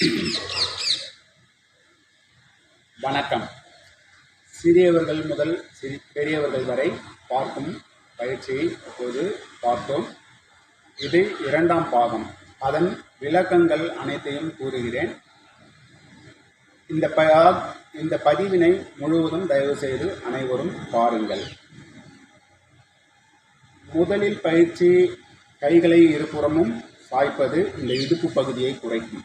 வணக்கம். சிறியவர்கள் முதல் சிறி பெரியவர்கள் வரை பார்க்கும் பயிற்சியை இப்போது பார்த்தோம். இது இரண்டாம் பாகம். அதன் விளக்கங்கள் அனைத்தையும் கூறுகிறேன். இந்த ப இந்த பதிவினை முழுவதும் தயவு செய்து அனைவரும் பாருங்கள். முதலில் பயிற்சி கைகளை இருபுறமும் சாய்ப்பது இந்த இடுப்பு பகுதியை குறைக்கும்.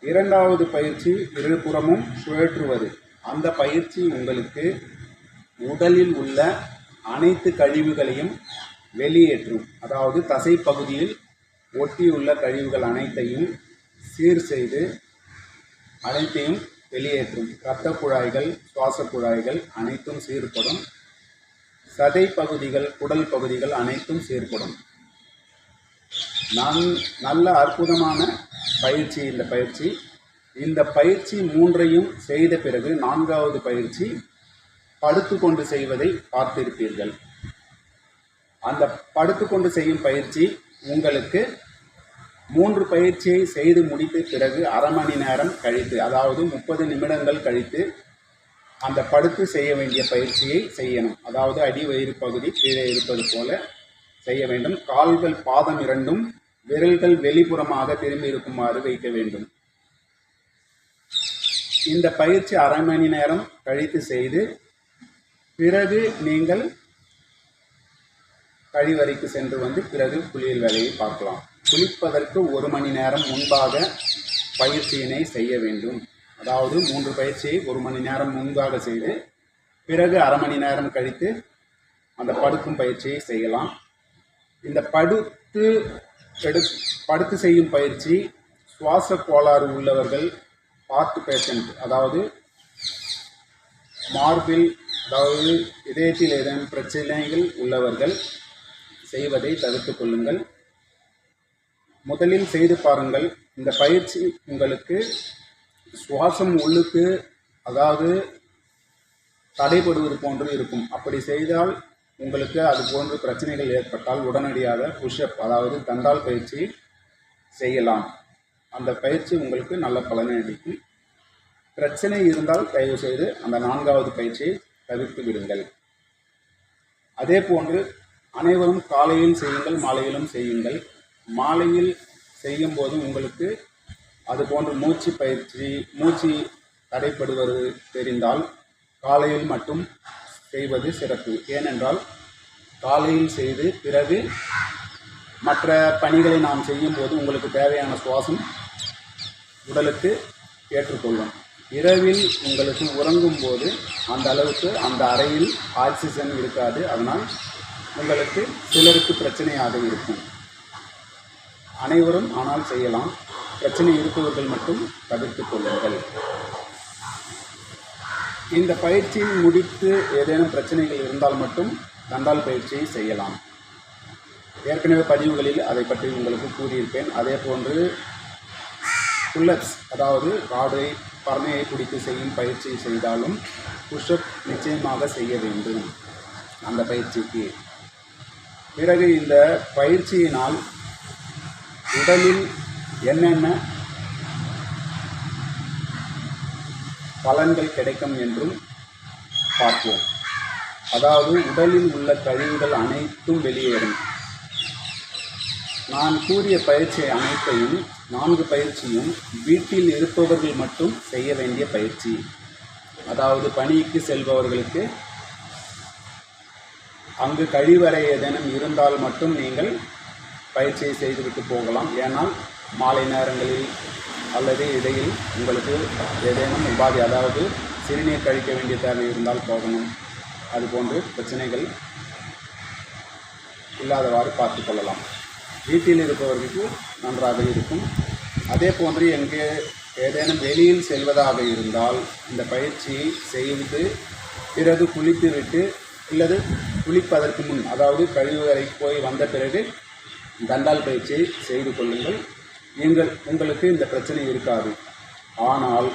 இரண்டாவது பயிற்சி இருபுறமும் சுழற்றுவது. அந்த பயிற்சி உங்களுக்கு உடலில் உள்ள அனைத்து கழிவுகளையும் வெளியேற்றும். அதாவது தசை பகுதியில் ஒட்டியுள்ள கழிவுகள் அனைத்தையும் சீர் செய்து அனைத்தையும் வெளியேற்றும். இரத்த குழாய்கள் சுவாச குழாய்கள் அனைத்தும் சீர்படும். சதை பகுதிகள் குடல் பகுதிகள் அனைத்தும் சீர்படும். நான் நல்ல அற்புதமான பயிற்சி இந்த பயிற்சி. இந்த பயிற்சி மூன்றையும் செய்த பிறகு நான்காவது பயிற்சி படுத்துக்கொண்டு செய்வதை பார்த்திருப்பீர்கள். அந்த படுத்துக்கொண்டு செய்யும் பயிற்சி உங்களுக்கு மூன்று பயிற்சியை செய்து முடித்த பிறகு அரை மணி நேரம் கழித்து அதாவது முப்பது நிமிடங்கள் கழித்து அந்த படுத்து செய்ய வேண்டிய பயிற்சியை செய்யணும். அதாவது அடி வயிறு பகுதி கீழே இருப்பது போல செய்ய வேண்டும். கால்கள் பாதம் இரண்டும் விரல்கள் வெளிப்புறமாக திரும்பி இருக்குமாறு வைக்க வேண்டும். இந்த பயிற்சி அரை மணி நேரம் கழித்து செய்து பிறகு நீங்கள் கழிவறைக்கு சென்று வந்து பிறகு குளியல் வேலையை பார்க்கலாம். குளிப்பதற்கு ஒரு மணி நேரம் முன்பாக பயிற்சியினை செய்ய வேண்டும். அதாவது மூன்று பயிற்சியை ஒரு மணி நேரம் முன்பாக செய்து பிறகு அரை மணி நேரம் கழித்து அந்த படுக்கும் பயிற்சியை செய்யலாம். இந்த படுத்து எடு படுத்து செய்யும் பயிற்சி சுவாச கோளாறு உள்ளவர்கள் ஹார்ட் பேஷண்ட் அதாவது மார்பில் அதாவது இதயத்தில் ஏதேனும் பிரச்சனைகள் உள்ளவர்கள் செய்வதை தவிர்த்து கொள்ளுங்கள். முதலில் செய்து பாருங்கள். இந்த பயிற்சி உங்களுக்கு சுவாசம் உள்ளுக்கு அதாவது தடைபடுவது போன்று இருக்கும். அப்படி செய்தால் உங்களுக்கு அது போன்ற பிரச்சனைகள் ஏற்பட்டால் உடனடியாக புஷ்அப் அதாவது தண்டால் பயிற்சி செய்யலாம். அந்த பயிற்சி உங்களுக்கு நல்ல பலனை அளிக்கும். பிரச்சனை இருந்தால் தயவு செய்து அந்த நான்காவது பயிற்சியை தவிர்த்து விடுங்கள். அதே போன்று அனைவரும் காலையில் செய்யுங்கள் மாலையிலும் செய்யுங்கள். மாலையில் செய்யும் போது உங்களுக்கு அது போன்று மூச்சு பயிற்சி மூச்சு தடைப்படுவது தெரிந்தால் காலையில் மட்டும் செய்வது சிறப்பு. ஏனென்றால் காலையில் செய்து பிறகு மற்ற பணிகளை நாம் செய்யும்போது உங்களுக்கு தேவையான சுவாசம் உடலுக்கு ஏற்றுக்கொள்ளும். இரவில் உங்களுக்கு உறங்கும் போது அந்த அளவுக்கு அந்த அறையில் ஆக்சிஜன் இருக்காது. அதனால் உங்களுக்கு சிலருக்கு பிரச்சனையாக இருக்கும். அனைவரும் ஆனால் செய்யலாம். பிரச்சனை இருப்பவர்கள் மட்டும் தவிர்த்து கொள்ளுங்கள். இந்த பயிற்சி முடித்து ஏதேனும் பிரச்சனைகள் இருந்தால் மட்டும் தண்டால் பயிற்சியை செய்யலாம். ஏற்கனவே பதிவுகளில் அதை பற்றி உங்களுக்கு கூறியிருப்பேன். அதே போன்று புல்லப்ஸ் அதாவது காடை பறமையை பிடித்து செய்யும் பயிற்சி செய்தாலும் புஷ்அப் நிச்சயமாக செய்ய வேண்டும் அந்த பயிற்சிக்கு. பிறகு இந்த பயிற்சியினால் உடலில் என்னென்ன பலன்கள் கிடைக்கும் என்றும் பார்ப்போம். அதாவது உடலில் உள்ள கழிவுகள் அனைத்தும் வெளியேறும் நான் கூறிய பயிற்சி அனைத்தையும் நான்கு பயிற்சியும் வீட்டில் இருப்பவர்கள் மட்டும் செய்ய வேண்டிய பயிற்சி. அதாவது பணிக்கு செல்பவர்களுக்கு அங்கு கழிவறை ஏதேனும் இருந்தால் மட்டும் நீங்கள் பயிற்சியை செய்துவிட்டு போகலாம். ஏனால் மாலை நேரங்களில் அல்லது இடையில் உங்களுக்கு ஏதேனும் உபாதை அதாவது சிறுநீர் கழிக்க வேண்டிய தேவை இருந்தால் போகணும். அதுபோன்று பிரச்சனைகள் இல்லாதவாறு பார்த்து கொள்ளலாம். வீட்டில் இருப்பவர்களுக்கு நன்றாக இருக்கும். அதே போன்று எங்கே ஏதேனும் வெளியில் செல்வதாக இருந்தால் இந்த பயிற்சியை செய்து பிறகு குளித்துவிட்டு அல்லது குளிப்பதற்கு முன் அதாவது கழிவறை போய் வந்த பிறகு தண்டால் பயிற்சியை செய்து கொள்ளுங்கள். நீங்கள் உங்களுக்கு இந்த பிரச்சனை இருக்காது. ஆனால்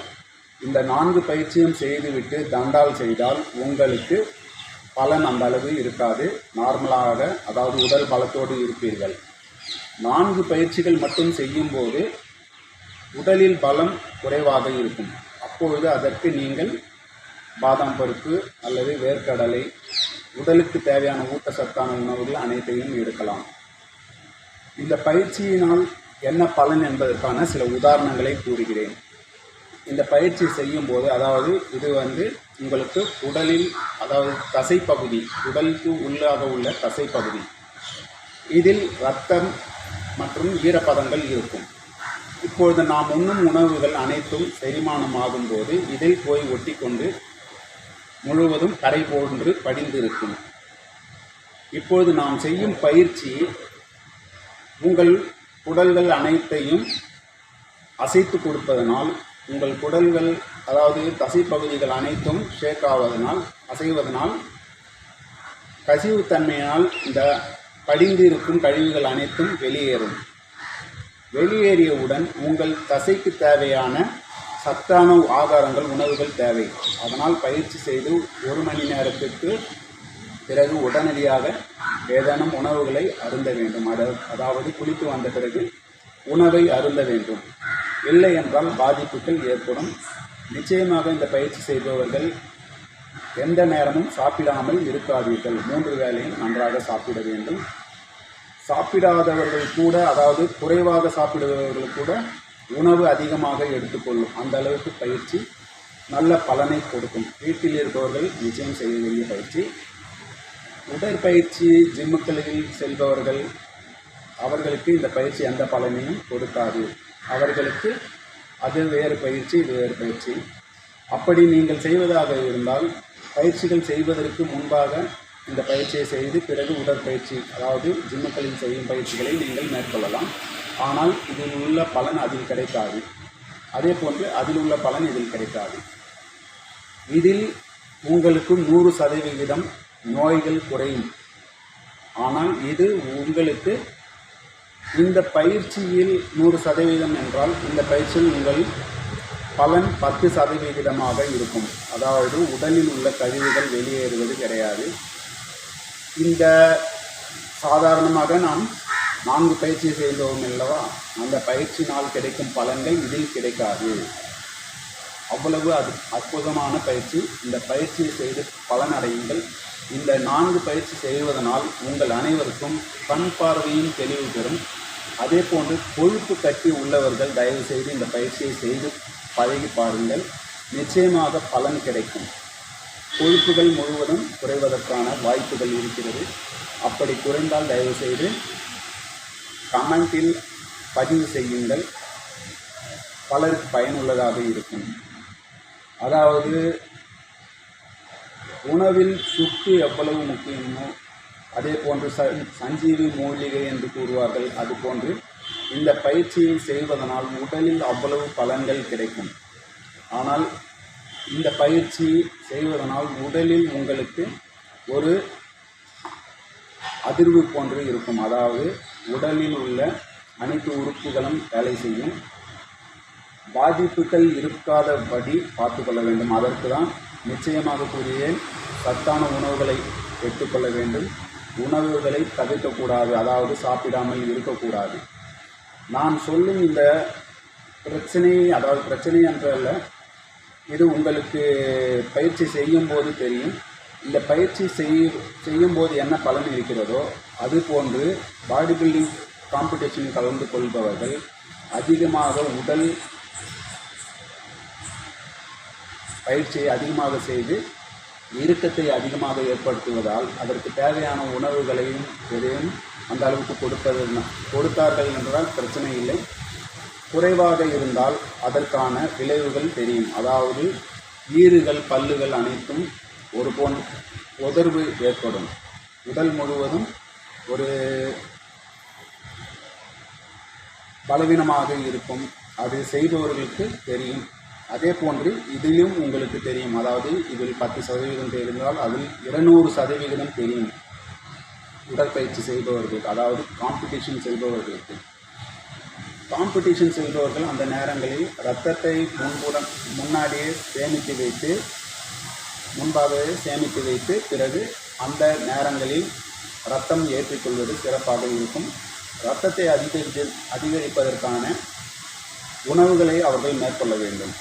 இந்த நான்கு பயிற்சியும் செய்துவிட்டு தண்டால் செய்தால் உங்களுக்கு பலன் அந்த அளவு இருக்காது. நார்மலாக அதாவது உடல் பலத்தோடு இருப்பீர்கள். நான்கு பயிற்சிகள் மட்டும் செய்யும்போது உடலில் பலம் குறைவாக இருக்கும். அப்பொழுது அதற்கு நீங்கள் பாதாம் பருப்பு அல்லது வேர்க்கடலை உடலுக்கு தேவையான ஊட்டச்சத்தான உணவுகள் அனைத்தையும் எடுக்கலாம். இந்த பயிற்சியினால் என்ன பலன் என்பதற்கான சில உதாரணங்களை கூறுகிறேன். இந்த பயிற்சி செய்யும் போது அதாவது இது வந்து உங்களுக்கு உடலில் அதாவது தசைப்பகுதி உடலுக்கு உள்ளாக உள்ள தசைப்பகுதி. இதில் ரத்தம் மற்றும் ஈரப்பதங்கள் இருக்கும். இப்பொழுது நாம் உண்ணும் உணவுகள் அனைத்தும் செரிமானமாகும் போது இதில் போய் ஒட்டிக்கொண்டு முழுவதும் கரை போன்று படிந்திருக்கும். இப்பொழுது நாம் செய்யும் பயிற்சி உங்கள் குடல்கள் அனைத்தையும் அசைத்து கொடுப்பதனால் உங்கள் குடல்கள் அதாவது தசைப்பகுதிகள் அனைத்தும் ஷேக் ஆவதனால் அசைவதனால் கசிவுத்தன்மையினால் இந்த படிந்து இருக்கும் கழிவுகள் அனைத்தும் வெளியேறும். வெளியேறியவுடன் உங்கள் தசைக்கு தேவையான சத்தான ஆகாரங்கள் உணவுகள் தேவை. அதனால் பயிற்சி செய்து ஒரு மணி நேரத்திற்கு பிறகு உடனடியாக ஏதேனும் உணவுகளை அருந்த வேண்டும். அதாவது குளித்து வந்த பிறகு உணவை அருந்த வேண்டும். இல்லை என்றால் பாதிப்புகள் ஏற்படும். நிச்சயமாக இந்த பயிற்சி செய்பவர்கள் எந்த நேரமும் சாப்பிடாமல் இருக்காதீர்கள். மூன்று வேளையும் நன்றாக சாப்பிட வேண்டும். சாப்பிடாதவர்கள் கூட அதாவது குறைவாக சாப்பிடுபவர்கள் கூட உணவு அதிகமாக எடுத்துக்கொள்ளும். அந்த அளவுக்கு பயிற்சி நல்ல பலனை கொடுக்கும். வீட்டில் இருப்பவர்கள் நிச்சயம் செய்ய வேண்டிய பயிற்சி. உடற்பயிற்சி ஜிம்முக்களில் செல்பவர்கள் அவர்களுக்கு இந்த பயிற்சி எந்த பலனையும் கொடுக்காது. அவர்களுக்கு அது வேறு பயிற்சி இது வேறு பயிற்சி. அப்படி நீங்கள் செய்வதாக இருந்தால் பயிற்சிகள் செய்வதற்கு முன்பாக இந்த பயிற்சியை செய்து பிறகு உடற்பயிற்சி அதாவது ஜிம்முக்களில் செய்யும் பயிற்சிகளை நீங்கள் மேற்கொள்ளலாம். ஆனால் இதில் உள்ள பலன் அதில் கிடைக்காது. அதே போன்று அதில் உள்ள பலன் இதில் கிடைக்காது. இதில் உங்களுக்கு நூறு சதவிகிதம் நோய்கள் குறையும். ஆனால் இது உங்களுக்கு இந்த பயிற்சியில் நூறு சதவீதம் என்றால் இந்த பயிற்சியில் உங்கள் பலன் பத்து சதவிகிதமாக இருக்கும். அதாவது உடலில் உள்ள கழிவுகள் வெளியேறுவது கிடையாது. இந்த சாதாரணமாக நாம் நான்கு பயிற்சி செய்தோம் அல்லவா? அந்த பயிற்சினால் கிடைக்கும் பலன்கள் இதில் கிடைக்காது. அவ்வளவு அது அற்புதமான பயிற்சி. இந்த பயிற்சியை செய்து பலனடையுங்கள் இந்த நான்கு பயிற்சி செய்வதனால் உங்கள் அனைவருக்கும் கண் பார்வையும் தெளிவு பெறும். அதே போன்று கொழுப்பு கட்டி உள்ளவர்கள் தயவு செய்து இந்த பயிற்சியை செய்து பழகி பாருங்கள். நிச்சயமாக பலன் கிடைக்கும். கொழுப்புகள் முழுவதும் குறைவதற்கான வாய்ப்புகள் இருக்கிறது. அப்படி குறைந்தால் தயவு செய்து கமெண்டில் பதிவு செய்யுங்கள். பலருக்கு பயனுள்ளதாக இருக்கும். அதாவது உணவில் சுக்கு எவ்வளவு முக்கியமோ அதே போன்று ச சஞ்சீவி மூலிகை என்று கூறுவார்கள் அது போன்று இந்த பயிற்சியை செய்வதனால் உடலில் அவ்வளவு பலன்கள் கிடைக்கும். ஆனால் இந்த பயிற்சி செய்வதனால் உடலில் உங்களுக்கு ஒரு அதிர்வு போன்று இருக்கும். அதாவது உடலில் உள்ள அனைத்து உறுப்புகளும் வேலை செய்யும். பாதிப்புகள் இருக்காதபடி பார்த்து கொள்ள வேண்டும். அதற்கு தான் நிச்சயமாக கூறியேன் சத்தான உணவுகளை எடுத்துக்கொள்ள வேண்டும். உணவுகளை தவிர்க்கக்கூடாது. அதாவது சாப்பிடாமல் இருக்கக்கூடாது. நான் சொல்லும் இந்த பிரச்சனை அதாவது பிரச்சனை என்றல்ல இது உங்களுக்கு பயிற்சி செய்யும் போது தெரியும். இந்த பயிற்சி செய் செய்யும் போது என்ன பலன் இருக்கிறதோ அது போன்று பாடி பில்டிங் காம்படிஷனில் கலந்து கொள்பவர்கள் அதிகமாக உடல் பயிற்சியை அதிகமாக செய்து இறுக்கத்தை அதிகமாக ஏற்படுத்துவதால் அதற்கு தேவையான உணவுகளையும் எதையும் அந்த அளவுக்கு கொடுப்பது கொடுத்தார்கள் என்றால் பிரச்சனை இல்லை. குறைவாக இருந்தால் அதற்கான விளைவுகள் தெரியும். அதாவது ஈறுகள் பல்லுகள் அனைத்தும் ஒரு போன் உதர்வு ஏற்படும். உடல் முழுவதும் ஒரு பலவீனமாக இருக்கும். அது செய்பவர்களுக்கு தெரியும். அதே போன்று இதிலும் உங்களுக்கு தெரியும். அதாவது இதில் பத்து சதவீதம் தெரிந்தால் அதில் இருநூறு சதவிகிதம் தெரியும். உடற்பயிற்சி செய்பவர்களுக்கு அதாவது காம்படிஷன் செய்பவர்களுக்கு. காம்படிஷன் செல்பவர்கள் அந்த நேரங்களில் ரத்தத்தை முன்புடன் முன்னாடியே சேமித்து வைத்து முன்பாகவே சேமித்து வைத்து பிறகு அந்த நேரங்களில் ரத்தம் ஏற்றிக்கொள்வது சிறப்பாக இருக்கும். ரத்தத்தை அதிகரித்து அதிகரிப்பதற்கான உணவுகளை அவர்கள் மேற்கொள்ள வேண்டும்.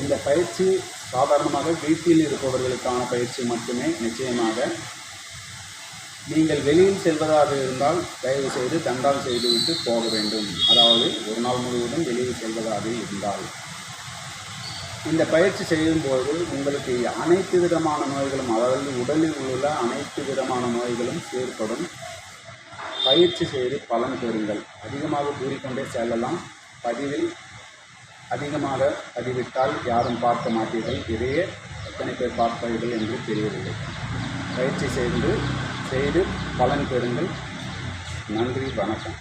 இந்த பயிற்சி சாதாரணமாக வீட்டில் இருப்பவர்களுக்கான பயிற்சி மட்டுமே நிச்சயமாக. நீங்கள் வெளியில் செல்வதாக இருந்தால் தயவு செய்து தண்டால் செய்துவிட்டு போக வேண்டும். அதாவது ஒரு நாள் முழுவதும் வெளியில் செல்வதாக இருந்தால். இந்த பயிற்சி செய்யும்போது உங்களுக்கு அனைத்து விதமான நோய்களும் அதாவது உடலில் உள்ள அனைத்து விதமான நோய்களும் ஏற்படும் பயிற்சி செய்து பலன் பெறுங்கள். அதிகமாக கூறிக்கொண்டே செல்லலாம். பதிவில் அதிகமாக பதிவிட்டால் யாரும் பார்க்க மாட்டீர்கள். இதையே எத்தனை பேர் பார்ப்பார்கள் என்று தெரியவில்லை. பயிற்சி செய்து செய்து பலன் பெறுங்கள். நன்றி வணக்கம்.